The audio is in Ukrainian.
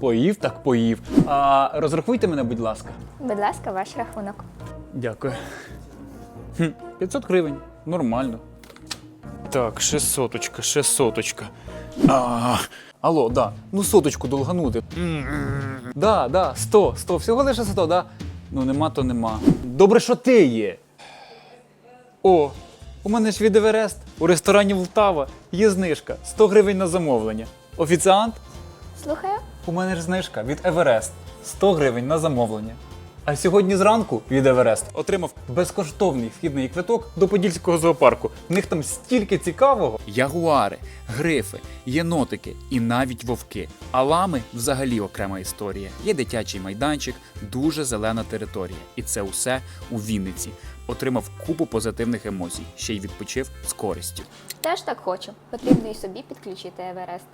Поїв так поїв. А розрахуйте мене, будь ласка. Будь ласка, ваш рахунок. Дякую. Хм, 500 гривень. Нормально. Так, ще соточка, ще соточка. А, алло, да. Ну соточку долганути. Да, да, 100, 100. Всього лише 100, да? Ну нема, то нема. Добре, що ти є. О, у мене ж від Еверест. У ресторані Вултава є знижка. 100 гривень на замовлення. Офіціант? Слухаю. У мене ж знижка від Еверест 100 гривень на замовлення. А сьогодні зранку від Еверест отримав безкоштовний вхідний квиток до Подільського зоопарку. В них там стільки цікавого. Ягуари, грифи, єнотики і навіть вовки. А лами взагалі окрема історія. Є дитячий майданчик, дуже зелена територія. І це усе у Вінниці. Отримав купу позитивних емоцій, ще й відпочив з користю. Теж так хочу. Потрібно і собі підключити Еверест.